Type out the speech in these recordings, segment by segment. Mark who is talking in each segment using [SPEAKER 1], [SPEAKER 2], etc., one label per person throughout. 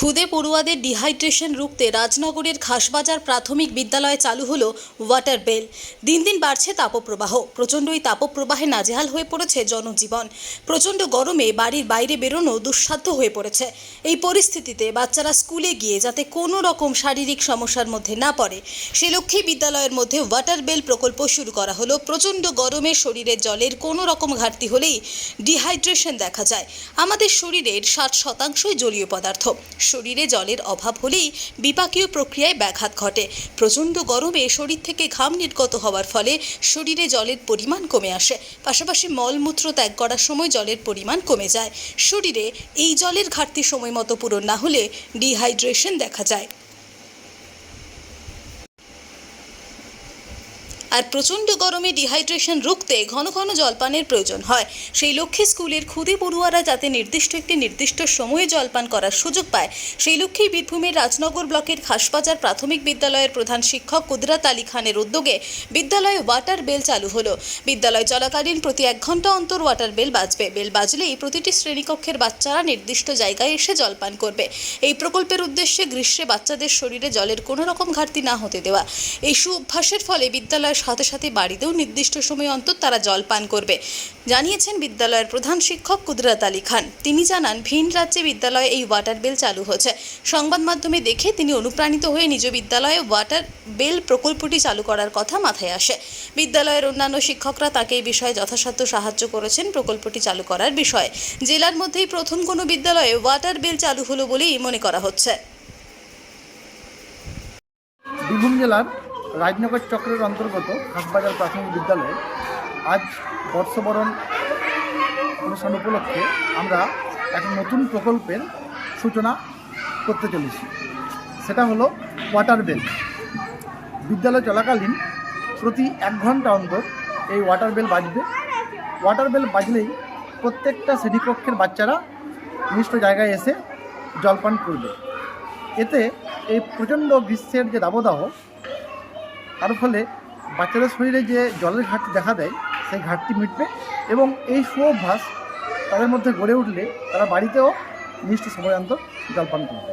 [SPEAKER 1] খুদে পড়ুয়াদের ডিহাইড্রেশন রুখতে রাজনগরের খাসবাজার প্রাথমিক বিদ্যালয়ে চালু হলো ওয়াটার বেল দিন দিন বাড়ছে তাপপ্রবাহ। প্রচণ্ড এই তাপপ্রবাহে নাজেহাল হয়ে পড়েছে জনজীবন। প্রচণ্ড গরমে বাড়ির বাইরে বেরোনো দুঃসাধ্য হয়ে পড়েছে। এই পরিস্থিতিতে বাচ্চারা স্কুলে গিয়ে যাতে কোনো রকম শারীরিক সমস্যার মধ্যে না পড়ে, সে লক্ষ্যেই বিদ্যালয়ের মধ্যে ওয়াটার বেল প্রকল্প শুরু করা হলো। প্রচণ্ড গরমে শরীরে জলের কোনো রকম ঘাটতি হলেই ডিহাইড্রেশন দেখা যায়। আমাদের শরীরের ষাট শতাংশই জলীয় পদার্থ। শরীরে জলের অভাব হলেই বিপাকীয় প্রক্রিয়ায় ব্যাঘাত ঘটে। প্রচণ্ড গরমে শরীর থেকে ঘাম নির্গত হওয়ার ফলে শরীরে জলের পরিমাণ কমে আসে। পাশাপাশি মলমূত্র ত্যাগ করার সময় জলের পরিমাণ কমে যায়। শরীরে এই জলের ঘাটতি সময় মতো পূরণ না হলে ডিহাইড্রেশন দেখা যায়। আর প্রচণ্ড গরমে ডিহাইড্রেশন রুখতে ঘন ঘন জলপানের প্রয়োজন হয়। সেই লক্ষ্যে স্কুলের ক্ষুদে পড়ুয়ারা যাতে নির্দিষ্ট একটি নির্দিষ্ট সময়ে জলপান করার সুযোগ পায়, সেই লক্ষ্যেই বীরভূমের রাজনগর ব্লকের খাসবাজার প্রাথমিক বিদ্যালয়ের প্রধান শিক্ষক কুদরাত আলী খানের উদ্যোগে বিদ্যালয়ে ওয়াটার বেল চালু হলো। বিদ্যালয় চলাকালীন প্রতি এক ঘণ্টা অন্তর ওয়াটার বেল বাজবে। বেল বাজলেই প্রতিটি শ্রেণীকক্ষের বাচ্চারা নির্দিষ্ট জায়গায় এসে জলপান করবে। এই প্রকল্পের উদ্দেশ্যে গ্রীষ্মে বাচ্চাদের শরীরে জলের কোনো রকম ঘাটতি না হতে দেওয়া। এই সু অভ্যাসের ফলে বিদ্যালয়ের সাথে সাথে বাড়িতেও নির্দিষ্ট সময় অন্তর তারা জল পান করবে। জানিয়েছেন বিদ্যালয়ের প্রধান শিক্ষক কুদরাত আলী খান। তিনি জানান, ভিন রাজ্যে বিদ্যালয়ে এই ওয়াটার বেল চালু হয়েছে। সংবাদ মাধ্যমে দেখে তিনি অনুপ্রাণিত হয়ে নিজ বিদ্যালয়ে ওয়াটার বেল প্রকল্পটি চালু করার কথা মাথায় আসে। বিদ্যালয়ের অন্যান্য শিক্ষকরা তাকে এই বিষয়ে যথাসাধ্য সাহায্য করেছেন প্রকল্পটি চালু করার বিষয়ে। জেলার মধ্যেই প্রথম কোনো বিদ্যালয়ে ওয়াটার বেল চালু হলো বলেই মনে করা হচ্ছে।
[SPEAKER 2] বীরভূম জেলার রাজনগর চক্রের অন্তর্গত খাসবাজার প্রাথমিক বিদ্যালয়ে আজ বর্ষবরণ অনুষ্ঠান উপলক্ষে আমরা এক নতুন প্রকল্পের সূচনা করতে চলেছি। সেটা হলো ওয়াটার বেল বিদ্যালয় চলাকালীন প্রতি এক ঘণ্টা অন্তর এই ওয়াটার বেল বাজবে। ওয়াটার বেল বাজলেই প্রত্যেকটা শ্রেণীকক্ষের বাচ্চারা নির্দিষ্ট জায়গায় এসে জলপান করবে। এতে এই প্রচণ্ড গ্রীষ্মের যে দাবদাহ তার ফলে বাচ্চাদের শরীরে যে জলের ঘাটতি দেখা দেয়, সেই ঘাটতি মিটবে এবং এই সুঅভ্যাস তাদের মধ্যে গড়ে উঠলে তারা বাড়িতেও নির্দিষ্ট সময় অন্তর জলপান করবে।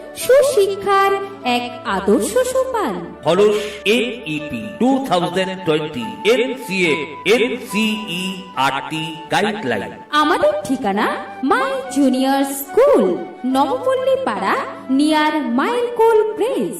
[SPEAKER 3] সুশিক্ষার এক আদর্শ সোপান
[SPEAKER 4] follows AP two thousand twenty NCERT guideline
[SPEAKER 3] আমাদের ঠিকানা মাই জুনিয়র স্কুল নবপল্লী পাড়া নিয়ার মাইলকোল প্রেস